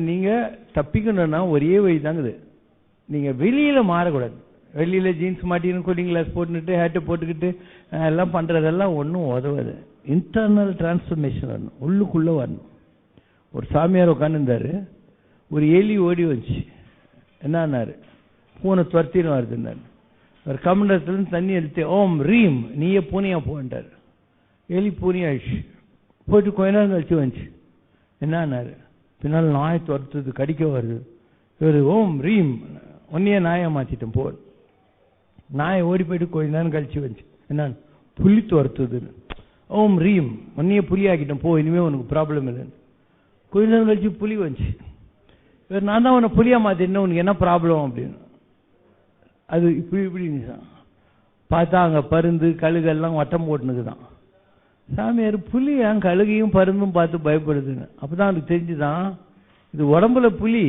நீங்க தப்பிக்கணும்னா ஒரே வழி தாங்குது. நீங்க வெளியில மாறக்கூடாது. வெளியில ஜீன்ஸ் மாட்டின்னு கூலிங் கிளாஸ் போட்டுக்கிட்டு ஹேட்டை போட்டுக்கிட்டு எல்லாம் பண்றதெல்லாம் ஒன்றும் உதவாது. இன்டர்னல் டிரான்ஸ்ஃபர்மேஷன் வரணும். உள்ளுக்குள்ள வரணும். ஒரு சாமியார் உட்காந்துருந்தாரு ஒரு எலி ஓடி வந்துச்சு. என்னான்னாரு? பூனை துரத்தின்னு வருதுன்னாரு ஒரு கமண்டத்துலேருந்து தண்ணி எடுத்து ஓம் ரீம் நீயே பூனையா போன்ட்டார் எலி பூனி ஆயிடுச்சு போயிட்டு கொஞ்ச நேரம் கழிச்சு வந்துச்சு. என்னான்னாரு? பின்னால் நாய் துரத்துது கடிக்க வருது. இவர் ஓம் ரீம். ஒன்னையே நாயை மாற்றிட்டேன் போ நாயை ஓடி போயிட்டு கொஞ்ச நேரம் கழிச்சு வந்துச்சு. என்னன்னு? புள்ளி துரத்துதுன்னு. ஓம் ரீம். ஒன்னையே புலி ஆக்கிட்டேன் போ இனிமே உனக்கு ப்ராப்ளம் இல்லைன்னு. கொஞ்ச நேரம் கழிச்சு புலி வந்துச்சு. இவர் நான் தான் உன்னை புலியா மாத்திட்டேன் உனக்கு என்ன ப்ராப்ளம் அப்படின்னு. அது இப்படி இப்படி பார்த்தா அங்கே பருந்து கழுகெல்லாம் வட்டம் போட்டுனுக்குதான். சாமியார் புலி ஏன் கழுகையும் பருந்தும் பார்த்து பயப்படுதுன்னு அப்பதான் அவனுக்கு தெரிஞ்சுதான் இது உடம்புல புலி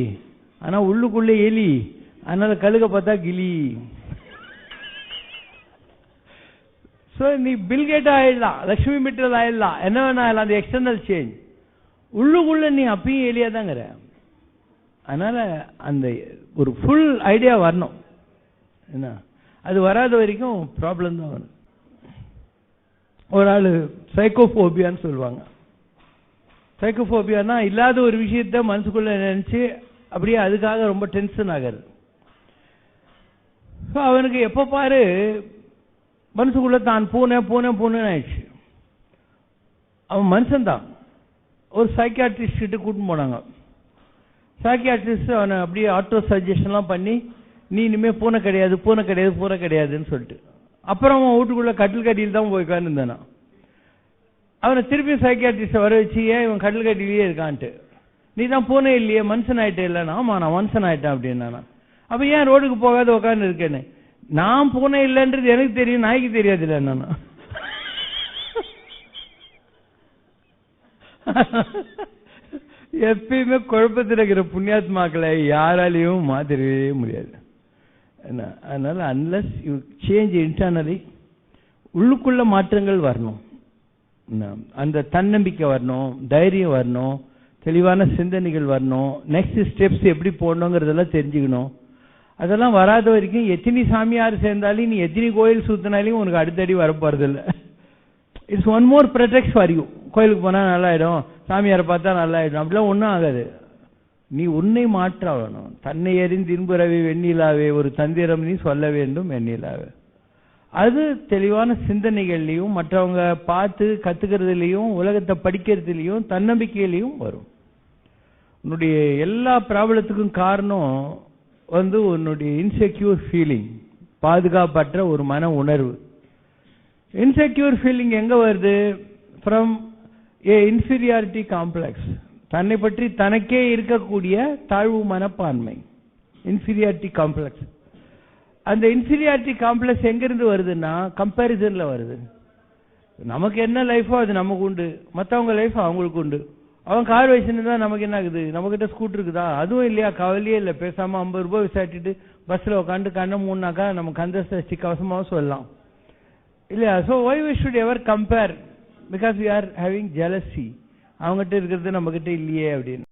ஆனா உள்ளுக்குள்ள எலி அதனால கழுக பார்த்தா கிளி. சோ நீ பில்கேட் ஆயிடலாம் லட்சுமி மீட்டர் ஆயிடலாம் என்ன வேணா ஆயிடலாம் அந்த எக்ஸ்டர்னல் சேஞ்ச் உள்ளுக்குள்ள நீ அப்பயும் எலியா தாங்கிற அதனால அந்த ஒரு ஃபுல் ஐடியா வரணும். என்ன? அது வராத வரைக்கும் ப்ராப்ளம் தான் வரும். ஒரு ஆள் சைக்கோஃபோபியான்னு சொல்லுவாங்க. சைக்கோஃபோபியானா இல்லாத ஒரு விஷயத்த மனசுக்குள்ள நினைச்சு அப்படியே அதுக்காக ரொம்ப டென்ஷன் ஆகாது அவனுக்கு எப்போ பாரு மனசுக்குள்ள தான் பூனை பூனை பூனைன்னு ஆயிடுச்சு. அவன் மனுஷன்தான். ஒரு சைக்கியாட்ரிஸ்ட் கிட்ட கூட்டின்னு போனாங்க. சைக்கியாட்ரிஸ்ட் அவனை அப்படியே ஆட்டோ சஜஷன்லாம் பண்ணி நீ இனிமே பூனை கிடையாது பூனை கிடையாது பூனை கிடையாதுன்னு சொல்லிட்டு. அப்புறம் அவன் வீட்டுக்குள்ள கட்டில் கட்டியில் தான் போய் உட்காந்துருந்தானா அவனை திருப்பி சைக்கியாட்ரிஸ்ட வர வச்சு ஏன் இவன் கட்டில் கட்டிலேயே இருக்கான்ட்டு? நீ தான் பூனை இல்லையே மனுஷன் ஆயிட்டே இல்லைனா ஆமா நான் மனுஷன் ஆயிட்டேன் அப்படின்னா அப்ப ஏன் ரோடுக்கு போகாத உட்காந்து இருக்கேன்னு? நான் பூனை இல்லைன்றது எனக்கு தெரியும் நாய்க்கு தெரியாது இல்லை என்னன்னா எப்பயுமே குழப்பத்தில் இருக்கிற புண்ணியாத்மாக்களை யாராலையும் மாத்திரவே முடியாது. அதனால் அன்லஸ் யூ சேஞ்ச் இன்டர்னலி உள்ளுக்குள்ள மாற்றங்கள் வரணும். என்ன, அந்த தன்னம்பிக்கை வரணும் தைரியம் வரணும் தெளிவான சிந்தனைகள் வரணும் நெக்ஸ்ட் ஸ்டெப்ஸ் எப்படி போடணுங்கிறதெல்லாம் தெரிஞ்சுக்கணும். அதெல்லாம் வராத வரைக்கும் எத்தனை சாமியார் சேர்ந்தாலும் நீ எத்தனை கோயில் சுத்தினாலையும் உனக்கு அடுத்தடி வரப்போறதில்லை. It's one more protect for you கோயிலுக்கு போனால் நல்லாயிடும் சாமியாரை பார்த்தா நல்லாயிடும். அப்படிலாம் ஒன்றும் ஆகாது. நீ உன்னை மாற்ற வேணும் தன்னை எறிந்து இன்புறவே வெண்ணிலாவே ஒரு தந்திரம் நீ சொல்ல வேண்டும் வெண்ணிலாவே. அது தெளிவான சிந்தனைகள்லையும் மற்றவங்க பார்த்து கத்துக்கிறதுலையும் உலகத்தை படிக்கிறதுலையும் தன்னம்பிக்கையிலையும் வரும். உன்னுடைய எல்லா ப்ராப்ளத்துக்கும் காரணம் வந்து உன்னுடைய இன்செக்யூர் ஃபீலிங் பாதுகாப்பற்ற ஒரு மன உணர்வு. இன்செக்யூர் ஃபீலிங் எங்க வருது? ஃப்ரம் ஏ இன்ஃபீரியாரிட்டி காம்ப்ளெக்ஸ் தன்னை பற்றி தனக்கே இருக்கக்கூடிய தாழ்வு மனப்பான்மை. இன்ஃபீரியாரிட்டி காம்ப்ளெக்ஸ் அந்த இன்ஃபீரியாரிட்டி காம்ப்ளெக்ஸ் எங்கிருந்து வருதுன்னா கம்பேரிசன்ல வருது. நமக்கு என்ன லைஃபோ அது நமக்கு உண்டு. மற்றவங்க லைஃப் அவங்களுக்கு உண்டு. அவன் கார் வச்சுருந்தா நமக்கு என்ன ஆகுது? நம்மகிட்ட ஸ்கூட்டர் இருக்குதா? அதுவும் இல்லையா? கவலையே இல்லை. பேசாம ஐம்பது ரூபாய் விசாரிச்சுட்டு பஸ்ல உட்காந்து கண்ணை மூணாக்கா நம்ம கந்த சஷ்டி கவசமாக சொல்லலாம். இல்லையா? So why we should ever compare because we are having jealousy அவங்ககிட்ட இருக்கிறது நம்ம கிட்ட இல்லையே அப்படின்னு.